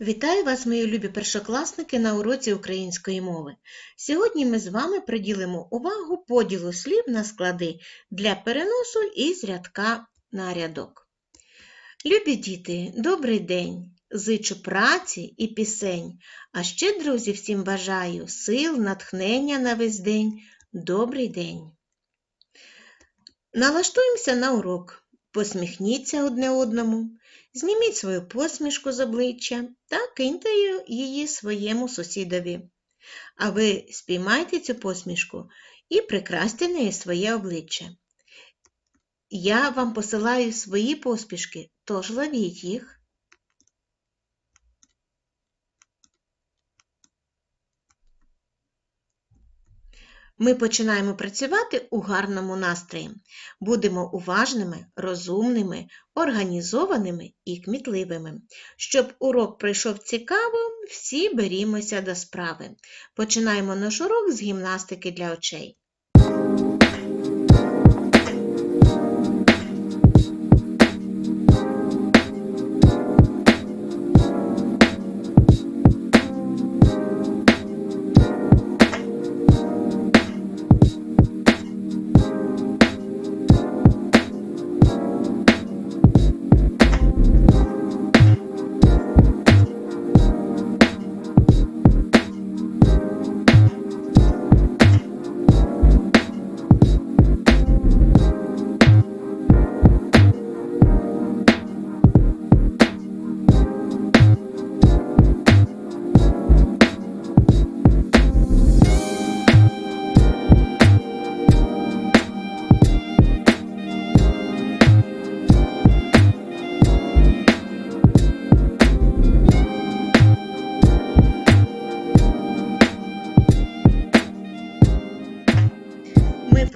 Вітаю вас, мої любі першокласники, на уроці української мови. Сьогодні ми з вами приділимо увагу поділу слів на склади для переносу із рядка на рядок. Любі діти, добрий день! Зичу праці і пісень, а ще, друзі, всім бажаю сил, натхнення на весь день. Добрий день! Налаштуємося на урок. Посміхніться одне одному, зніміть свою посмішку з обличчя та киньте її своєму сусідові. А ви спіймайте цю посмішку і прикрасьте нею своє обличчя. Я вам посилаю свої поспішки, тож ловіть їх. Ми починаємо працювати у гарному настрої. Будемо уважними, розумними, організованими і кмітливими. Щоб урок пройшов цікаво, всі берімося до справи. Починаємо наш урок з гімнастики для очей.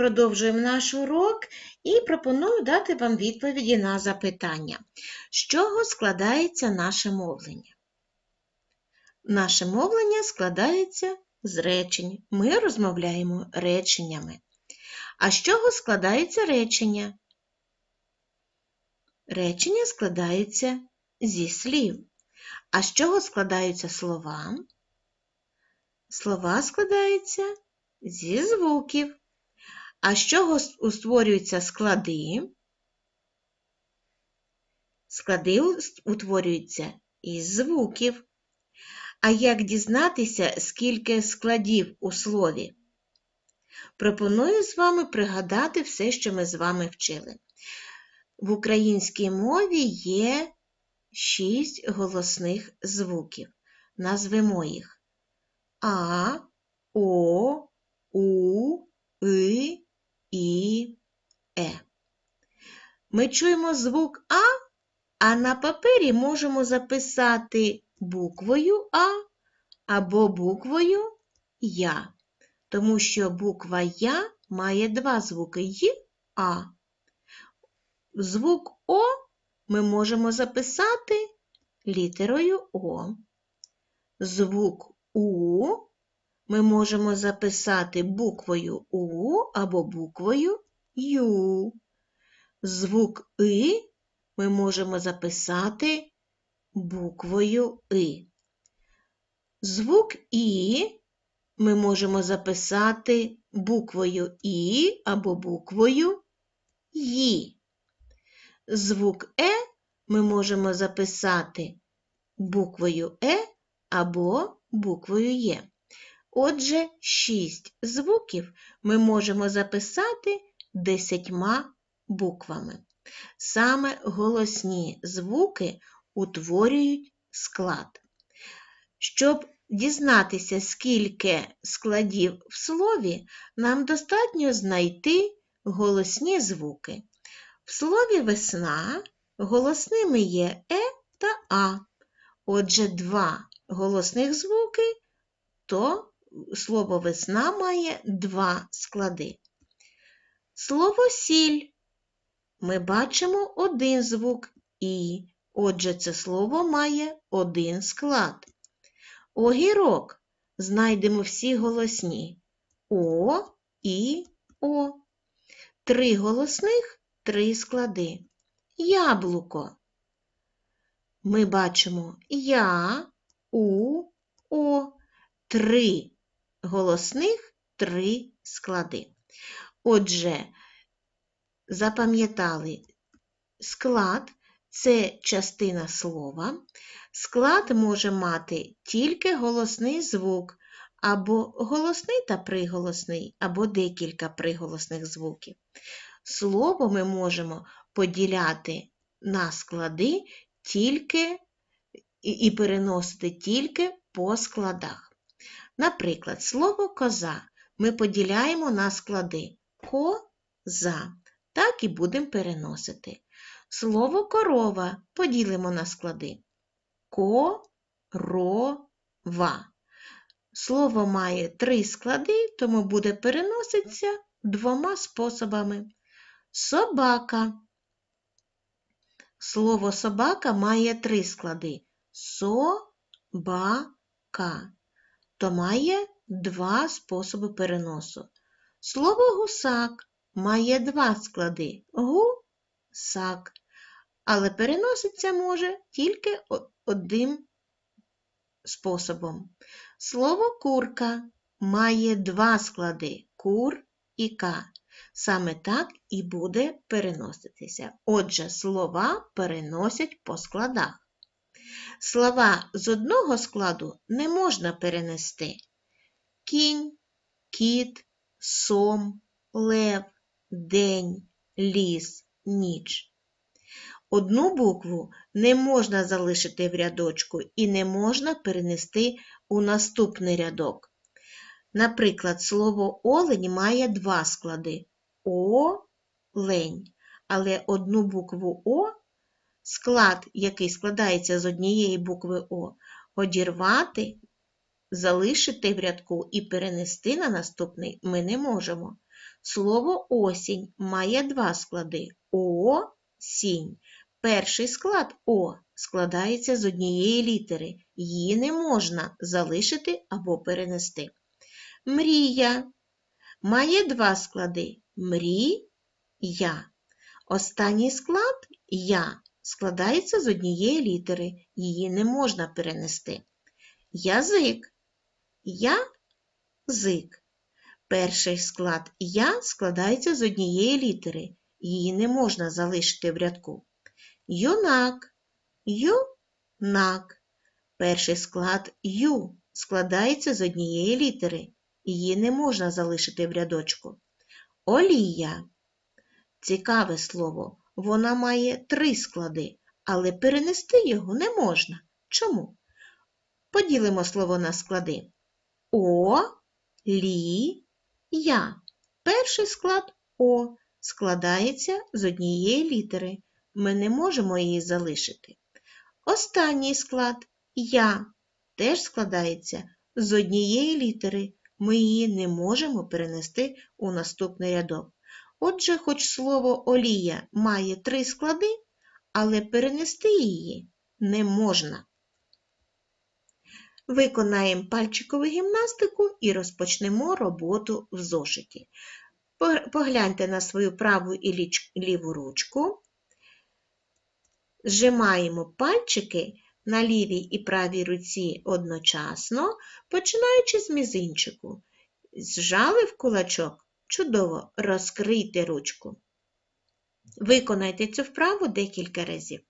Продовжуємо наш урок і пропоную дати вам відповіді на запитання. З чого складається наше мовлення? Наше мовлення складається з речень. Ми розмовляємо реченнями. А з чого складається речення? Речення складається зі слів. А з чого складаються слова? Слова складаються зі звуків. А з чого утворюються склади? Склади утворюються із звуків. А як дізнатися, скільки складів у слові? Пропоную з вами пригадати все, що ми з вами вчили. В українській мові є шість голосних звуків. Назвемо їх А, О, У, И, І, Е. Ми чуємо звук А, а на папері можемо записати буквою А або буквою Я, тому що буква Я має два звуки Й, А. Звук О ми можемо записати літерою О. Звук У ми можемо записати буквою У або буквою Ю. Звук И ми можемо записати буквою И. Звук І ми можемо записати буквою І або буквою Ї. Звук Е ми можемо записати буквою Е або буквою Є. Отже, шість звуків ми можемо записати десятьма буквами. Саме голосні звуки утворюють склад. Щоб дізнатися, скільки складів в слові, нам достатньо знайти голосні звуки. В слові весна голосними є Е та А. Отже, два голосних звуки, то слово весна має два склади. Слово сіль. Ми бачимо один звук І, отже, це слово має один склад. Огірок знайдемо всі голосні О, І, О. Три голосних три склади. Яблуко. ми бачимо я, у, о, три голосних, три склади. Отже, запам'ятали склад це частина слова. Склад може мати тільки голосний звук, або голосний та приголосний, або декілька приголосних звуків. Слово ми можемо поділяти на склади тільки і переносити тільки по складах. Наприклад, слово коза ми поділяємо на склади коза, так і будемо переносити. Слово корова поділимо на склади корова. Слово має три склади, тому буде переноситися двома способами. Собака. Слово собака має три склади. Со-ба-ка. То має два способи переносу. Слово гусак має два склади гу-сак, але переноситься може тільки одним способом. Слово курка має два склади кур і ка. Саме так і буде переноситися. Отже, слова переносять по складах. Слова з одного складу не можна перенести. Кінь, кіт, сом, лев, день, ліс, ніч. Одну букву не можна залишити в рядочку і не можна перенести у наступний рядок. Наприклад, слово олень має два склади олень, але одну букву О, склад, який складається з однієї букви О, одірвати, залишити в рядку і перенести на наступний ми не можемо. Слово осінь має два склади О-сінь. Перший склад О складається з однієї літери. Її не можна залишити або перенести. Мрія має два склади мрія. Останній склад я складається з однієї літери. Її не можна перенести. Язик. Я-зик. Перший склад я складається з однієї літери. Її не можна залишити в рядку. Юнак. Юнак. Перший склад ю складається з однієї літери. Її не можна залишити в рядочку. Олія. Цікаве слово. Вона має три склади, але перенести його не можна. Чому? Поділимо слово на склади. О, лі, я. Перший склад О складається з однієї літери. Ми не можемо її залишити. Останній склад Я теж складається з однієї літери. Ми її не можемо перенести у наступний рядок. Отже, хоч слово олія має три склади, але перенести її не можна. Виконаємо пальчикову гімнастику і розпочнемо роботу в зошиті. Погляньте на свою праву і ліву ручку, зжимаємо пальчики на лівій і правій руці одночасно, починаючи з мізинчику. Зжали в кулачок, чудово розкрийте ручку. Виконайте цю вправу декілька разів.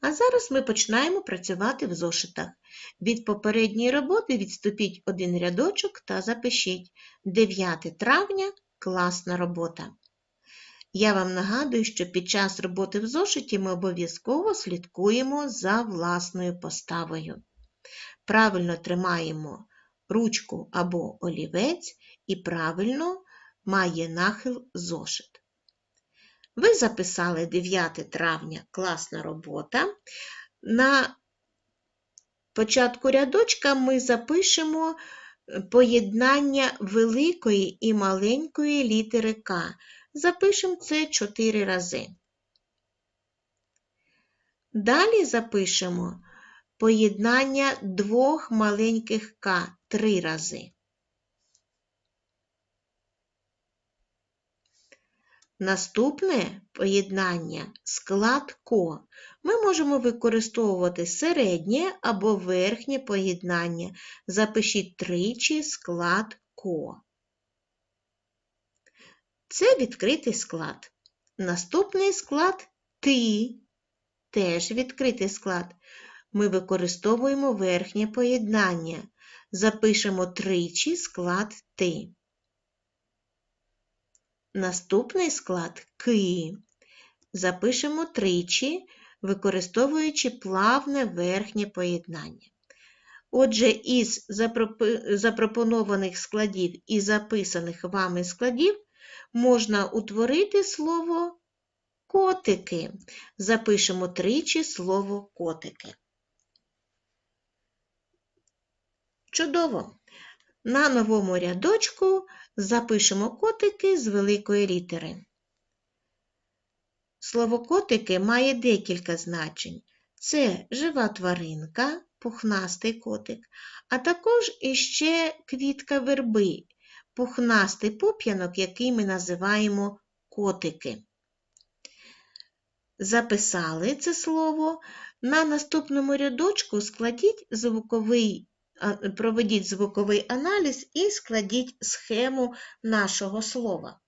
А зараз ми починаємо працювати в зошитах. Від попередньої роботи відступіть один рядочок та запишіть 9 травня класна робота. Я вам нагадую, що під час роботи в зошиті ми обов'язково слідкуємо за власною поставою. Правильно тримаємо ручку або олівець і правильно має нахил зошит. Ви записали 9 травня класна робота. На початку рядочка ми запишемо поєднання великої і маленької літери К. Запишемо це 4 рази. Далі запишемо поєднання двох маленьких К 3 рази. Наступне поєднання склад ко. Ми можемо використовувати середнє або верхнє поєднання. Запишіть тричі склад ко. Це відкритий склад. Наступний склад ти. Теж відкритий склад. Ми використовуємо верхнє поєднання. Запишемо тричі склад ти. Наступний склад ки. Запишемо тричі, використовуючи плавне верхнє поєднання. Отже, із запропонованих складів і записаних вами складів можна утворити слово котики. Запишемо тричі слово котики. Чудово! На новому рядочку запишемо котики з великої літери. Слово котики має декілька значень. Це жива тваринка, пухнастий котик, а також іще квітка верби, пухнастий пуп'янок, який ми називаємо котики. Записали це слово. На наступному рядочку складіть звуковий проведіть звуковий аналіз і складіть схему нашого слова.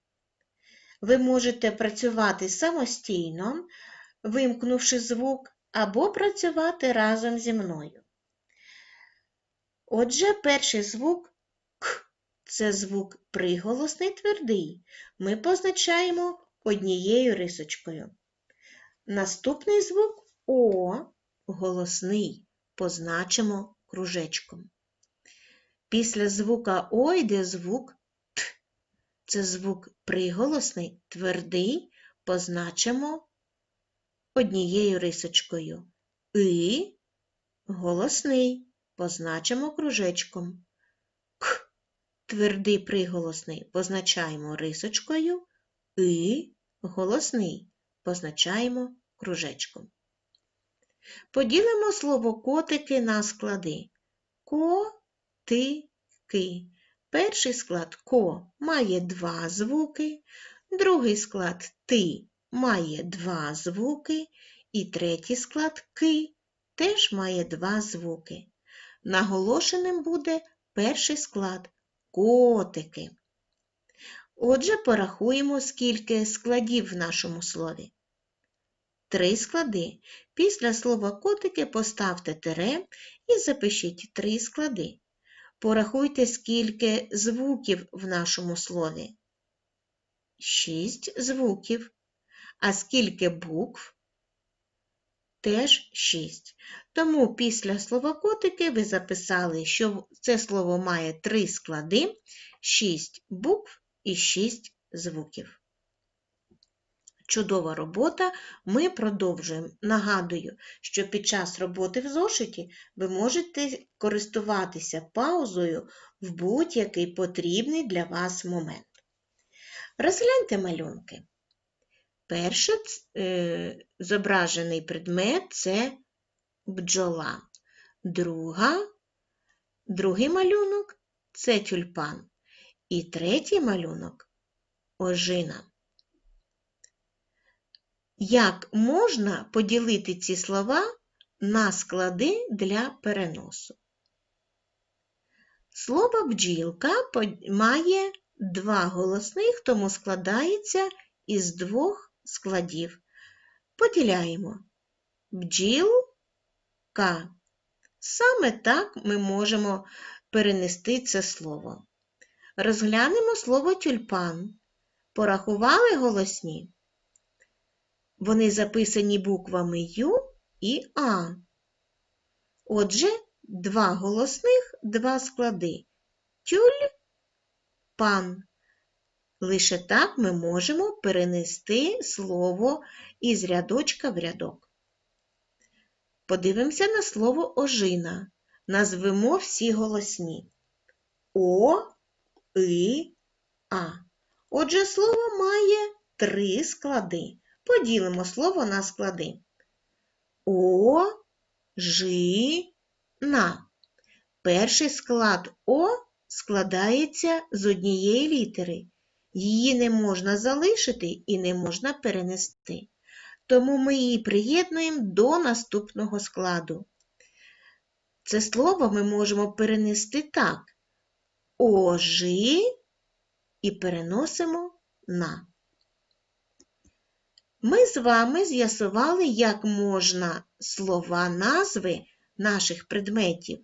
Ви можете працювати самостійно, вимкнувши звук, або працювати разом зі мною. Отже, перший звук К це звук приголосний твердий. Ми позначаємо однією рисочкою. Наступний звук О голосний позначимо кружечком. Після звука О йде звук Т. Це звук приголосний, твердий, позначимо однією рисочкою. И голосний, позначимо кружечком. К твердий приголосний позначаємо рисочкою. И голосний позначаємо кружечком. Поділимо слово котики на склади. Ко-ти-ки. Перший склад ко має два звуки, другий склад ти має два звуки, і третій склад ки теж має два звуки. Наголошеним буде перший склад котики. Отже, порахуємо, скільки складів в нашому слові три склади. Після слова котики поставте тире і запишіть три склади. Порахуйте, скільки звуків в нашому слові. Шість звуків. А скільки букв? Теж шість. Тому після слова котики ви записали, що це слово має три склади, шість букв і шість звуків. Чудова робота, ми продовжуємо. Нагадую, що під час роботи в зошиті ви можете користуватися паузою в будь-який потрібний для вас момент. Розгляньте малюнки. Перший е, зображений предмет це бджола. Друга, Другий малюнок це тюльпан. І третій малюнок ожина. Як можна поділити ці слова на склади для переносу? Слово бджілка має два голосних, тому складається із двох складів. Поділяємо бджілка. Саме так ми можемо перенести це слово. Розглянемо слово тюльпан. Порахували голосні? Вони записані буквами Ю і А. Отже, два голосних, два склади. Тюль пан. Лише так ми можемо перенести слово із рядочка в рядок. Подивимося на слово ожина. Назвемо всі голосні. О, И, А. Отже, слово має три склади. Поділимо слово на склади. О, жи, на. Перший склад О складається з однієї літери. Її не можна залишити і не можна перенести. Тому ми її приєднуємо до наступного складу. Це слово ми можемо перенести так. Ожи і переносимо на. Ми з вами з'ясували, як можна слова назви наших предметів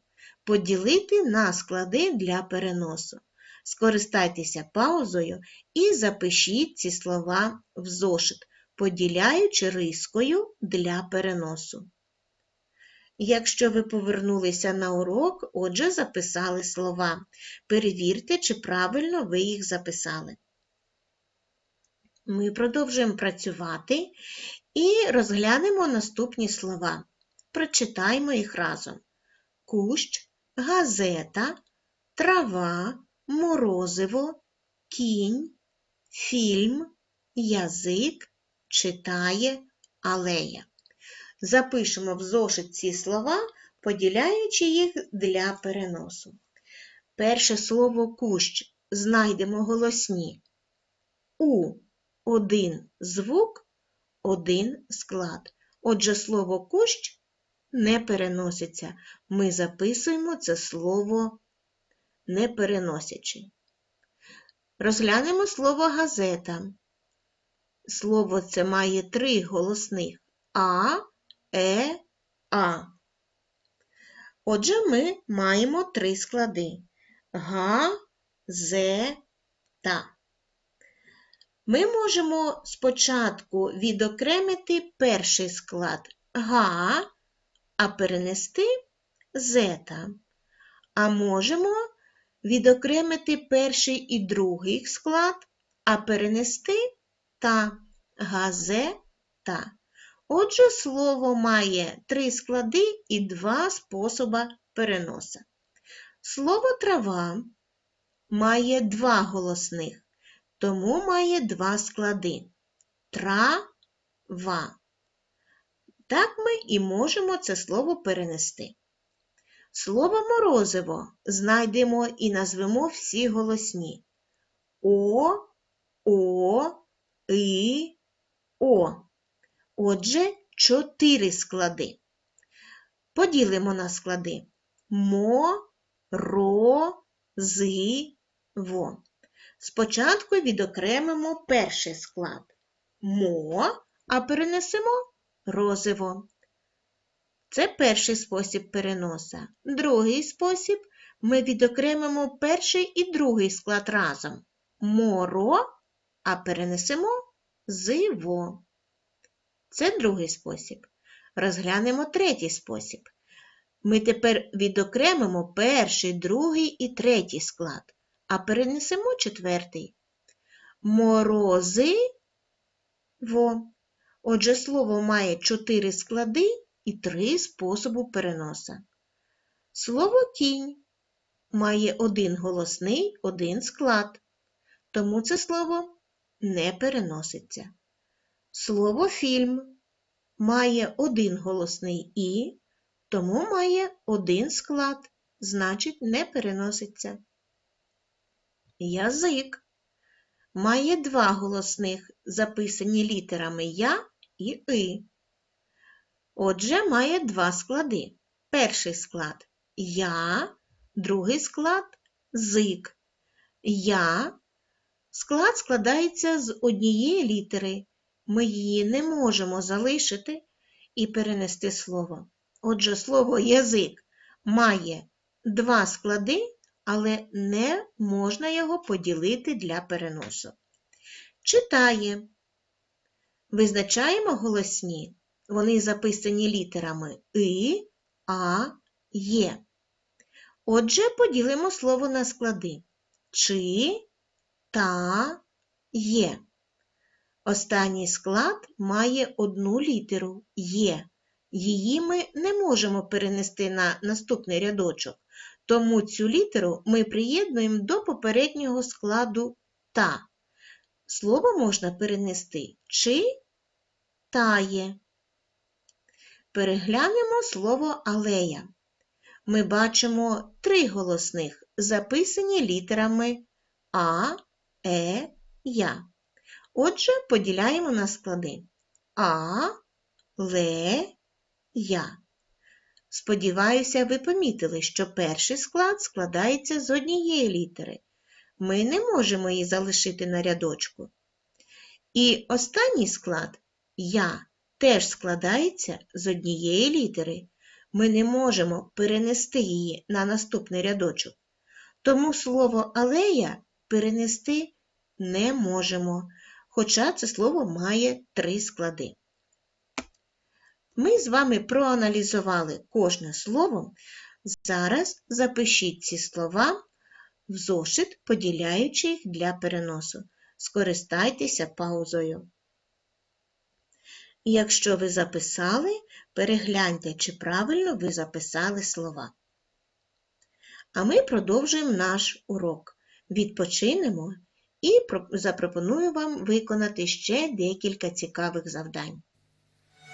поділити на склади для переносу. Скористайтеся паузою і запишіть ці слова в зошит, поділяючи рискою для переносу. Якщо ви повернулися на урок, отже, записали слова. Перевірте, чи правильно ви їх записали. Ми продовжуємо працювати і розглянемо наступні слова. Прочитаймо їх разом. Кущ, газета, трава, морозиво, кінь, фільм, язик, читає, алея. Запишемо в зошит ці слова, поділяючи їх для переносу. Перше слово кущ знайдемо голосні. У один звук, один склад. Отже, слово кущ не переноситься. Ми записуємо це слово не переносячи. Розглянемо слово газета. Слово це має три голосних А, Е, А. Отже, ми маємо три склади га, зе, та. Ми можемо спочатку відокремити перший склад га, а перенести зета. А можемо відокремити перший і другий склад, а перенести та газета. Отже, слово має три склади і два способи переноса. Слово трава має два голосних, тому має два склади трава. Так ми і можемо це слово перенести. Слово морозиво знайдемо і назвемо всі голосні О, О, І, О. Отже, чотири склади. Поділимо на склади мо, ро, зи, во. Спочатку відокремимо перший склад мо, а перенесемо розиво. Це перший спосіб переноса. Другий спосіб ми відокремимо перший і другий склад разом моро, а перенесемо зиво. Це другий спосіб. Розглянемо третій спосіб. Ми тепер відокремимо перший, другий і третій склад, а перенесемо четвертий. Морози во. Отже, слово має чотири склади і три способи переноса. Слово кінь має один голосний, один склад, тому це слово не переноситься. Слово фільм має один голосний і, тому має один склад, значить, не переноситься. Язик має два голосних, записані літерами Я і И. Отже, має два склади. Перший склад Я, другий склад зик. Я склад складається з однієї літери. Ми її не можемо залишити і перенести слово. Отже, слово язик має два склади, але не можна його поділити для переносу. Читає. Визначаємо голосні. Вони записані літерами И, А, Є. Отже, поділимо слово на склади чи, та, є. Останній склад має одну літеру Є. Її ми не можемо перенести на наступний рядочок, тому цю літеру ми приєднуємо до попереднього складу та. Слово можна перенести чи тає. Переглянемо слово алея. Ми бачимо три голосних, записані літерами А, Е, Я. Отже, поділяємо на склади А, Ле, Я. Сподіваюся, ви помітили, що перший склад складається з однієї літери. Ми не можемо її залишити на рядочку. І останній склад Я теж складається з однієї літери. Ми не можемо перенести її на наступний рядочок. Тому слово алея перенести не можемо, хоча це слово має три склади. Ми з вами проаналізували кожне слово. Зараз запишіть ці слова в зошит, поділяючи їх для переносу. Скористайтеся паузою. Якщо ви записали, перегляньте, чи правильно ви записали слова. А ми продовжуємо наш урок. Відпочинемо і запропоную вам виконати ще декілька цікавих завдань.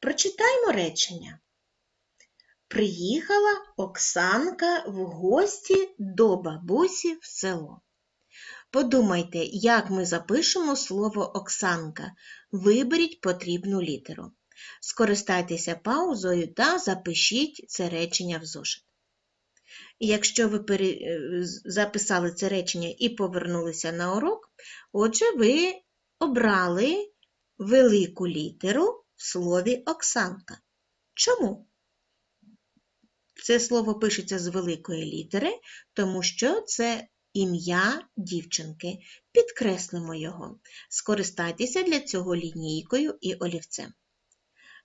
Прочитаймо речення. Приїхала Оксанка в гості до бабусі в село. Подумайте, як ми запишемо слово Оксанка. Виберіть потрібну літеру. Скористайтеся паузою та запишіть це речення в зошит. Якщо ви е, записали це речення і повернулися на урок, отже, ви обрали велику літеру в слові Оксанка. Чому? Це слово пишеться з великої літери, тому що це ім'я дівчинки. Підкреслимо його. Скористайтеся для цього лінійкою і олівцем.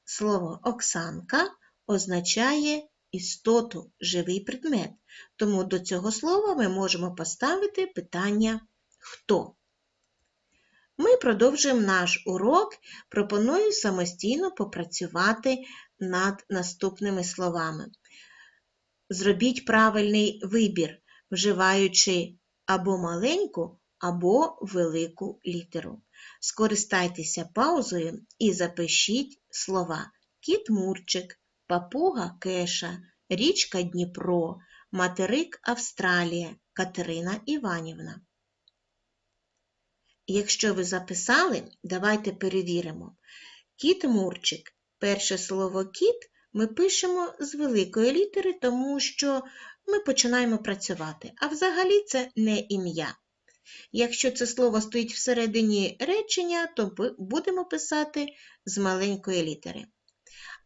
Слово Оксанка означає істоту, живий предмет, тому до цього слова ми можемо поставити питання хто. Ми продовжуємо наш урок. Пропоную самостійно попрацювати над наступними словами. Зробіть правильний вибір, вживаючи або маленьку, або велику літеру. Скористайтеся паузою і запишіть слова кіт Мурчик, папуга Кеша, річка Дніпро, материк Австралія, Катерина Іванівна. Якщо ви записали, давайте перевіримо. Кіт Мурчик. Перше слово кіт ми пишемо з великої літери, тому що ми починаємо працювати. А взагалі це не ім'я. Якщо це слово стоїть всередині речення, то будемо писати з маленької літери.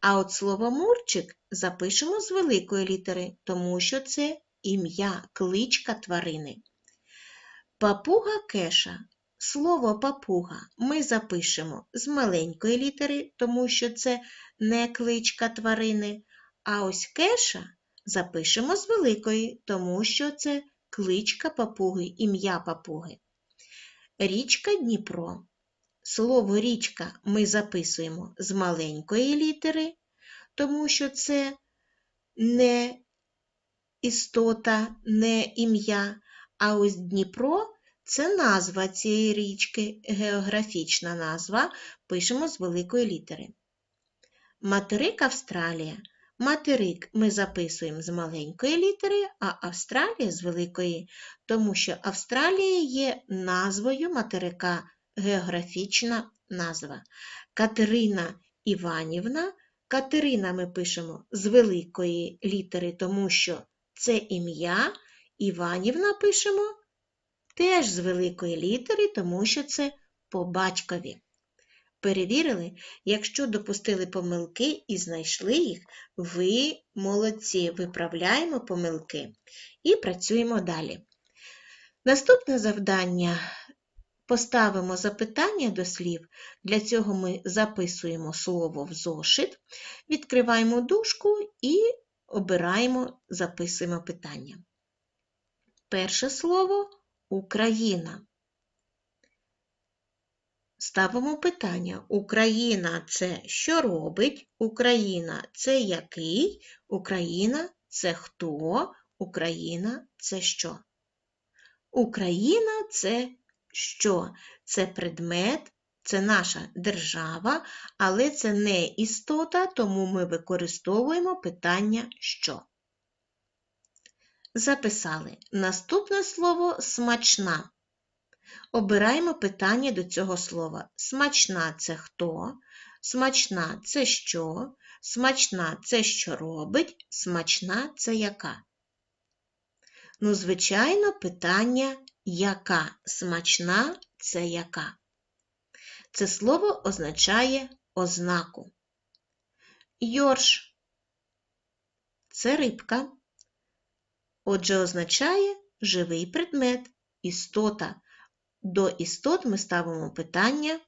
А от слово мурчик запишемо з великої літери, тому що це ім'я, кличка тварини. Папуга кеша. Слово папуга ми запишемо з маленької літери, тому що це не кличка тварини. А ось кеша запишемо з великої, тому що це кличка папуги, ім'я папуги. Річка Дніпро. Слово річка ми записуємо з маленької літери, тому що це не істота, не ім'я. А ось Дніпро це назва цієї річки, географічна назва, пишемо з великої літери. Материк Австралія Материк ми записуємо з маленької літери, а Австралія з великої, тому що Австралія є назвою материка, географічна назва. Катерина Іванівна. Катерина ми пишемо з великої літери, тому що це ім'я. Іванівна пишемо теж з великої літери, тому що це по батькові. Перевірили, якщо допустили помилки і знайшли їх, ви молодці, виправляємо помилки і працюємо далі. Наступне завдання поставимо запитання до слів. Для цього ми записуємо слово в зошит, відкриваємо дужку і обираємо, записуємо питання. Перше слово Україна. Ставимо питання. Україна це що робить? Україна це який? Україна це хто? Україна це що? Україна це що? Це предмет, це наша держава, але це не істота, тому ми використовуємо питання що. Записали. Наступне слово смачна. Обираємо питання до цього слова. Смачна це хто? Смачна це що? Смачна це що робить? Смачна це яка? Ну, звичайно, питання яка? Смачна це яка? Це слово означає ознаку. Йорш це рибка. Отже, означає живий предмет, істота. До істот ми ставимо питання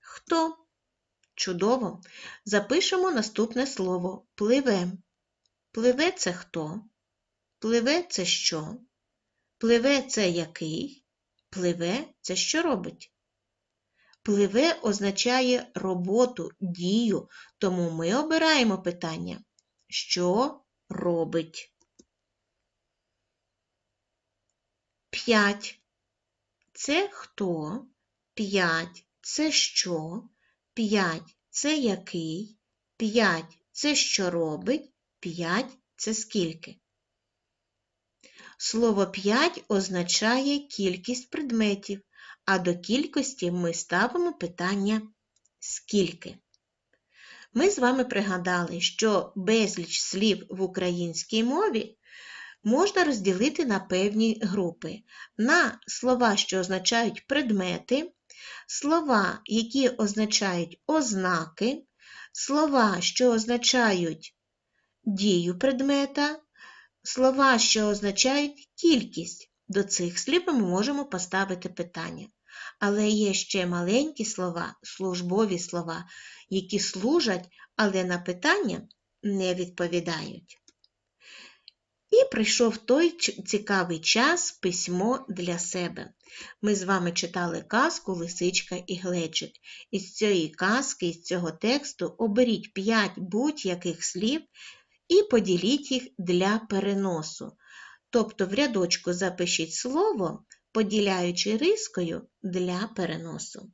хто? Чудово. Запишемо наступне слово пливе. Пливе це хто? Пливе це що? Пливе це який? Пливе це що робить? Пливе означає роботу, дію, тому ми обираємо питання що робить? П'ять. Це хто? П'ять це що? П'ять це який? П'ять це що робить? П'ять це скільки? Слово п'ять означає кількість предметів, а до кількості ми ставимо питання скільки. Ми з вами пригадали, що безліч слів в українській мові можна розділити на певні групи. На слова, що означають предмети, слова, які означають ознаки, слова, що означають дію предмета, слова, що означають кількість. До цих слів ми можемо поставити питання. Але є ще маленькі слова, службові слова, які служать, але на питання не відповідають. І прийшов той цікавий час письмо для себе. Ми з вами читали казку Лисичка і Глечик. Із цієї казки, із цього тексту оберіть 5 будь-яких слів і поділіть їх для переносу. Тобто в рядочку запишіть слово, поділяючи рискою для переносу.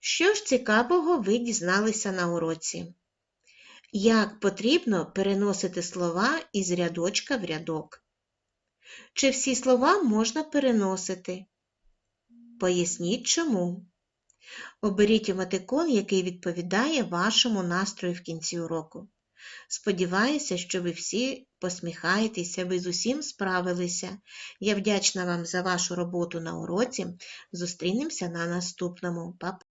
Що ж цікавого ви дізналися на уроці? Як потрібно переносити слова із рядочка в рядок? Чи всі слова можна переносити? Поясніть чому. Оберіть емотикон, який відповідає вашому настрою в кінці уроку. Сподіваюся, що ви всі посміхаєтеся, ви з усім справилися. Я вдячна вам за вашу роботу на уроці. Зустрінемося на наступному. Па-па!